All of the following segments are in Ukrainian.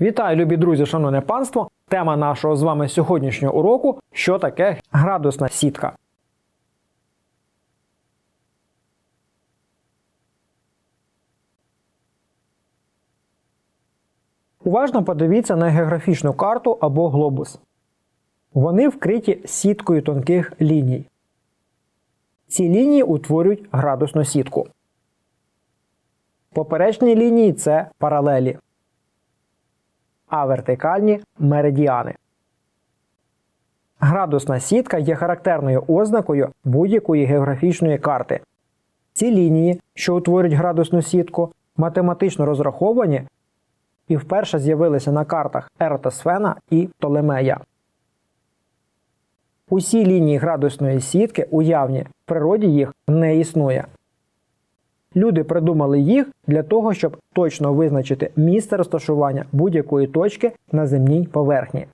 Вітаю, любі друзі, шановне панство! Тема нашого з вами сьогоднішнього уроку що таке градусна сітка. Уважно подивіться на географічну карту або глобус. Вони вкриті сіткою тонких ліній. Ці лінії утворюють градусну сітку. Поперечні лінії це паралелі, а вертикальні меридіани. Градусна сітка є характерною ознакою будь-якої географічної карти. Ці лінії, що утворюють градусну сітку, математично розраховані і вперше з'явилися на картах Ератосфена і Птолемея. Усі лінії градусної сітки уявні, в природі їх не існує. Люди придумали їх для того, щоб точно визначити місце розташування будь-якої точки на земній поверхні.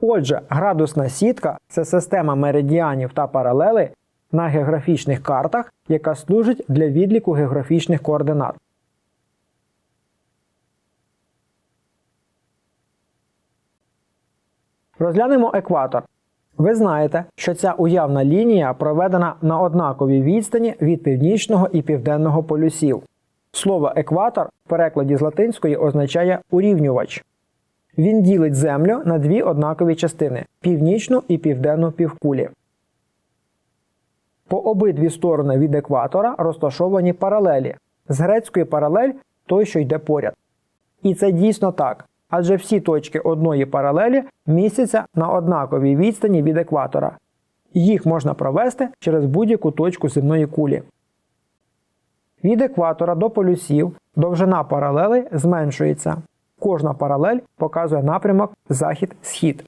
Отже, градусна сітка це система меридіанів та паралелей на географічних картах, яка служить для відліку географічних координат. Розглянемо екватор. Ви знаєте, що ця уявна лінія проведена на однаковій відстані від північного і південного полюсів. Слово екватор в перекладі з латинської означає урівнювач. Він ділить землю на дві однакові частини північну і південну півкулі. По обидві сторони від екватора розташовані паралелі. З грецької паралель той, що йде поряд. І це дійсно так адже всі точки одної паралелі містяться на однаковій відстані від екватора. Їх можна провести через будь-яку точку земної кулі. Від екватора до полюсів довжина паралелей зменшується. Кожна паралель показує напрямок захід-схід.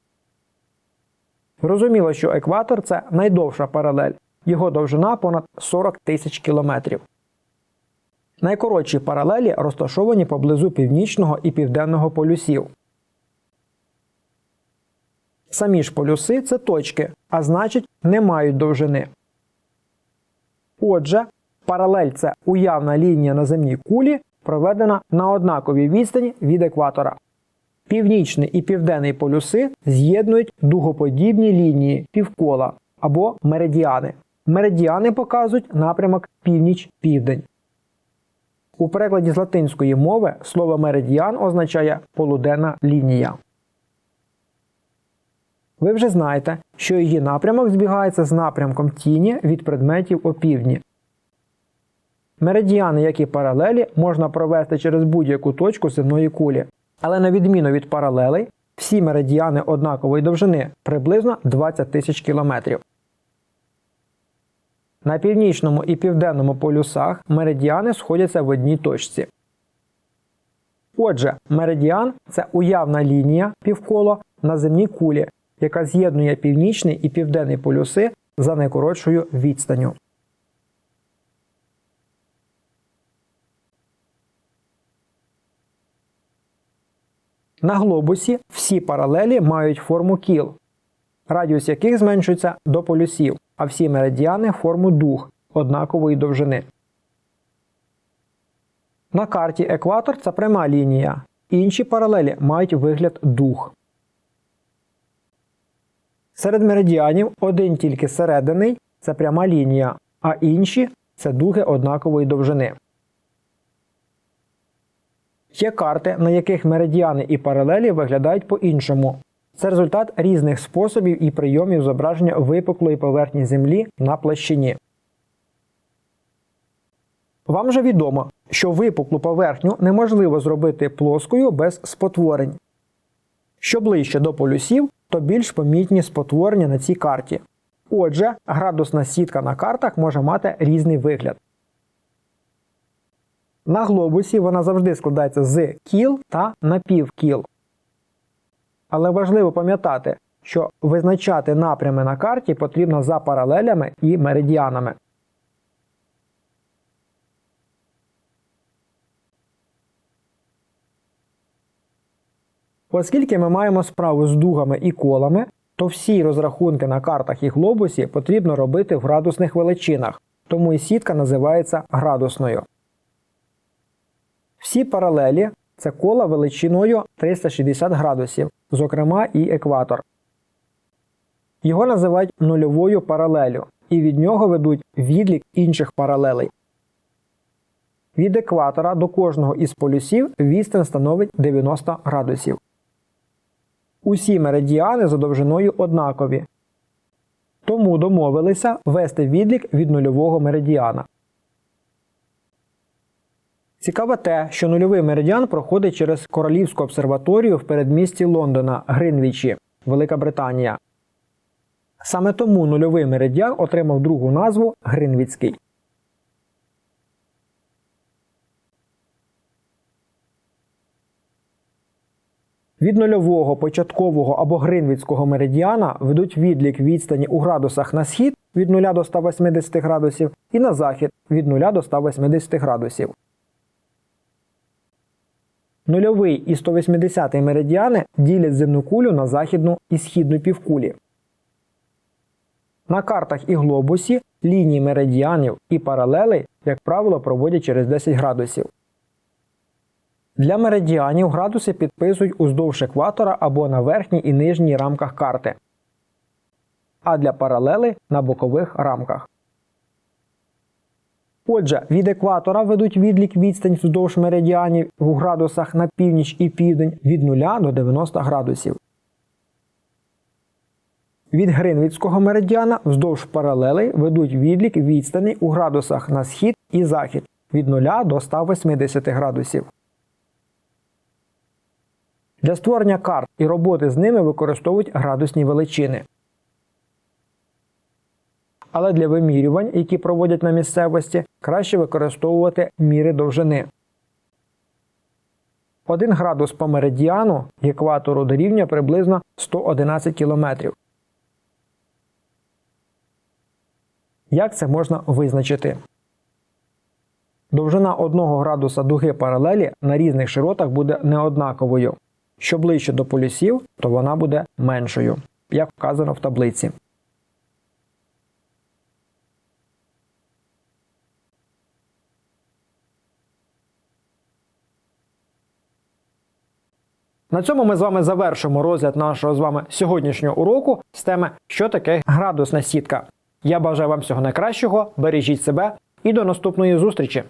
Зрозуміло, що екватор це найдовша паралель. Його довжина понад 40 тисяч кілометрів. Найкоротші паралелі розташовані поблизу північного і південного полюсів. Самі ж полюси це точки, а значить не мають довжини. Отже, паралель це уявна лінія на земній кулі, проведена на однаковій відстані від екватора. Північний і південний полюси з'єднують дугоподібні лінії півкола або меридіани. Меридіани показують напрямок північ-південь. У перекладі з латинської мови слово меридіан означає полуденна лінія. Ви вже знаєте, що її напрямок збігається з напрямком тіні від предметів опівдні. Меридіани, як і паралелі, можна провести через будь-яку точку земної кулі. Але на відміну від паралелей, всі меридіани однакової довжини приблизно 20 тисяч кілометрів. На північному і південному полюсах меридіани сходяться в одній точці. Отже, меридіан це уявна лінія півколо на земній кулі, яка з'єднує північний і південний полюси за найкоротшою відстанню. На глобусі всі паралелі мають форму кіл, радіус яких зменшується до полюсів, а всі меридіани форму дуг однакової довжини. На карті екватор це пряма лінія. Інші паралелі мають вигляд дуг. Серед меридіанів один тільки серединий це пряма лінія, а інші це дуги однакової довжини. Є карти, на яких меридіани і паралелі виглядають по-іншому. Це результат різних способів і прийомів зображення випуклої поверхні Землі на площині. Вам же відомо, що випуклу поверхню неможливо зробити плоскою без спотворень. Що ближче до полюсів, то більш помітні спотворення на цій карті. Отже, градусна сітка на картах може мати різний вигляд. На глобусі вона завжди складається з кіл та напівкіл. Але важливо пам'ятати, що визначати напрями на карті потрібно за паралелями і меридіанами. Оскільки ми маємо справу з дугами і колами, то всі розрахунки на картах і глобусі потрібно робити в градусних величинах, тому і сітка називається градусною. Всі паралелі це кола величиною 360 градусів, зокрема і екватор. Його називають нульовою паралелю, і від нього ведуть відлік інших паралелей. Від екватора до кожного із полюсів відстань становить 90 градусів. Усі меридіани за довжиною однакові. Тому домовилися ввести відлік від нульового меридіана. Цікаве те, що нульовий меридіан проходить через Королівську обсерваторію в передмісті Лондона Гринвічі, Велика Британія. Саме тому нульовий меридіан отримав другу назву Гринвіцький. Від нульового, початкового або гринвіцького меридіана ведуть відлік відстані у градусах на схід від 0 до 180 градусів і на захід від 0 до 180 градусів. Нульовий і 180 меридіани ділять земну кулю на західну і східну півкулі. На картах і глобусі лінії меридіанів і паралелей, як правило, проводять через 10 градусів. Для меридіанів градуси підписують уздовж екватора або на верхній і нижній рамках карти, а для паралелей на бокових рамках. Отже, від екватора ведуть відлік відстань вздовж меридіанів у градусах на північ і південь від 0 до 90 градусів. Від Гринвіцького меридіана вздовж паралелей ведуть відлік відстані у градусах на схід і захід від 0 до 180 градусів. Для створення карт і роботи з ними використовують градусні величини. Але для вимірювань, які проводять на місцевості, краще використовувати міри довжини. 1 градус по меридіану екватору дорівнює приблизно 111 км. Як це можна визначити? Довжина 1 градуса дуги паралелі на різних широтах буде неоднаковою. Що ближче до полюсів, то вона буде меншою, як вказано в таблиці. На цьому ми з вами завершимо розгляд нашого з вами сьогоднішнього уроку з теми, що таке градусна сітка. Я бажаю вам всього найкращого, бережіть себе і до наступної зустрічі!